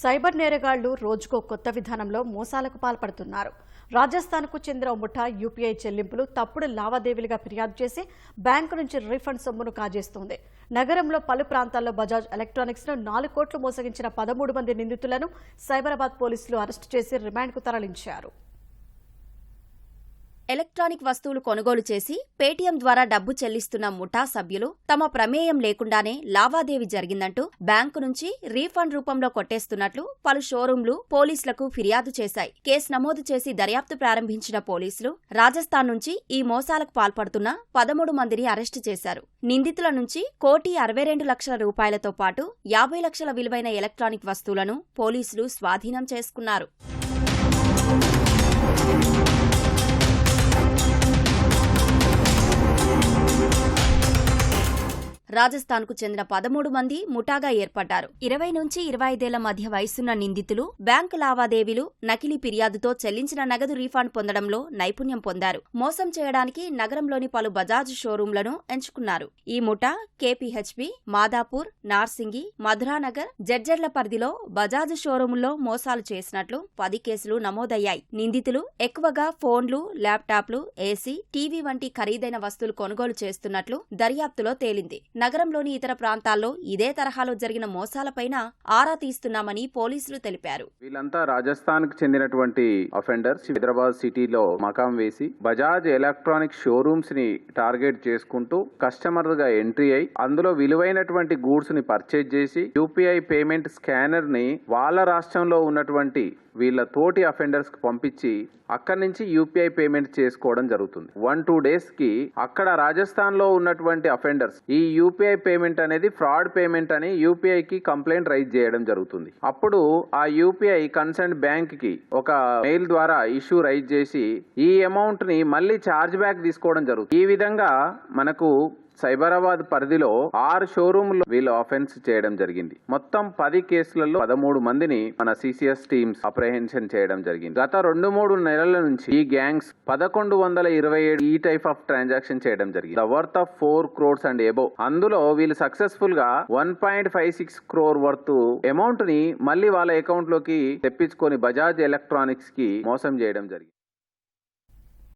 Cyber నేరగాళ్ళు రోజుకో కొత్త విధానంలో మోసాలకు పాల్పడుతున్నారు. రాజస్థాన్కు చెందిన ఓ ముఠా యూపీఐ చెల్లింపులు తప్పుడు లావాదేవీలుగా ఫిర్యాదు చేసి బ్యాంకు నుంచి రీఫండ్ సొమ్మును కాజేస్తోంది. నగరంలో పలు ప్రాంతాల్లో బజాజ్ ఎలక్ట్రానిక్స్ను నాలుగు కోట్లు మోసగించిన పదమూడు మంది నిందితులను సైబరాబాద్ పోలీసులు అరెస్టు చేసి రిమాండ్కు తరలించారు. ఎలక్ట్రానిక్ వస్తువులు కొనుగోలు చేసి పేటీఎం ద్వారా డబ్బు చెల్లిస్తున్న ముఠా సభ్యులు తమ ప్రమేయం లేకుండానే లావాదేవీ జరిగిందంటూ బ్యాంకు నుంచి రీఫండ్ రూపంలో కొట్టేస్తున్నట్లు పలు షోరూంలు పోలీసులకు ఫిర్యాదు చేశాయి. కేసు నమోదు చేసి దర్యాప్తు ప్రారంభించిన పోలీసులు రాజస్థాన్ నుంచి ఈ మోసాలకు పాల్పడుతున్న పదమూడు మందిని అరెస్టు చేశారు. నిందితుల నుంచి కోటి అరవై రెండు లక్షల రూపాయలతో పాటు యాభై లక్షల విలువైన ఎలక్ట్రానిక్ వస్తువులను పోలీసులు స్వాధీనం చేసుకున్నారు. రాజస్థాన్కు చెందిన పదమూడు మంది ముఠాగా ఏర్పడ్డారు. ఇరవై నుంచి ఇరవై ఐదేళ్ళ మధ్య వయసున్న నిందితులు బ్యాంకు లావాదేవీలు నకిలీ ఫిర్యాదుతో చెల్లించిన నగదు రీఫండ్ పొందడంలో నైపుణ్యం పొందారు. మోసం చేయడానికి నగరంలోని పలు బజాజ్ షోరూంలను ఎంచుకున్నారు. ఈ ముఠా కేపీహెచ్పి మాదాపూర్ నార్సింగి మధురానగర్ జడ్జర్ల పరిధిలో బజాజ్ షోరూంలో మోసాలు చేసినట్లు పది కేసులు నమోదయ్యాయి. నిందితులు ఎక్కువగా ఫోన్లు ల్యాప్టాప్లు ఏసీ టీవీ వంటి ఖరీదైన వస్తువులు కొనుగోలు చేస్తున్నట్లు దర్యాప్తులో తేలింది. నగరంలోని ఇతర ప్రాంతాల్లో ఇదే తరహాలో జరిగిన మోసాలపైన ఆరా తీస్తున్నామని పోలీసులు తెలిపారు. వీళ్ళంతా రాజస్థాన్కు చెందినటువంటి అఫెండర్స్ హైదరాబాద్ సిటీలో మకాం వేసి బజాజ్ ఎలక్ట్రానిక్ షోరూమ్స్ని టార్గెట్ చేసుకుంటూ కస్టమర్గా ఎంట్రీ అయి అందులో విలువైనటువంటి గూడ్స్ని పర్చేజ్ చేసి యూపీఐ పేమెంట్ స్కానర్ని వాళ్ళ రాష్ట్రంలో ఉన్నటువంటి వీళ్ళ తోటి అఫెండర్స్కి పంపించి అక్కడి నుంచి యూపీఐ పేమెంట్ చేసుకోవడం జరుగుతుంది. వన్ టూ డేస్కి అక్కడ రాజస్థాన్లో ఉన్నటువంటి అఫెండర్స్ ఈ యూపీఐ పేమెంట్ అనేది ఫ్రాడ్ పేమెంట్ అని యూపీఐ కి కంప్లైంట్ రైజ్ చేయడం జరుగుతుంది. అప్పుడు ఆ యూపీఐ కన్సర్న్ బ్యాంక్కి ఒక మెయిల్ ద్వారా ఇష్యూ రైజ్ చేసి ఈ అమౌంట్ని మళ్ళీ ఛార్జ్ బ్యాక్ తీసుకోవడం జరుగుతుంది. ఈ విధంగా మనకు సైబరాబాద్ పరిధిలో ఆరు షోరూంలు వీళ్ళు ఆఫెన్స్ చేయడం జరిగింది. మొత్తం పది కేసులలో పదమూడు మందిని మన సిసిఎస్ టీమ్స్ అప్రహెన్షన్ చేయడం జరిగింది. గత రెండు మూడు నెలల నుంచి ఈ గ్యాంగ్స్ పదకొండు వందల ఇరవై ఏడు ఈ టైప్ ఆఫ్ ట్రాన్సాక్షన్ చేయడం జరిగింది. The worth of four crores and above అందులో వీళ్ళు సక్సెస్ఫుల్గా one point five six crore worth అమౌంట్ని మళ్ళీ వాళ్ళ అకౌంట్లోకి తెప్పించుకొని బజాజ్ ఎలక్ట్రానిక్స్కి మోసం చేయడం జరిగింది.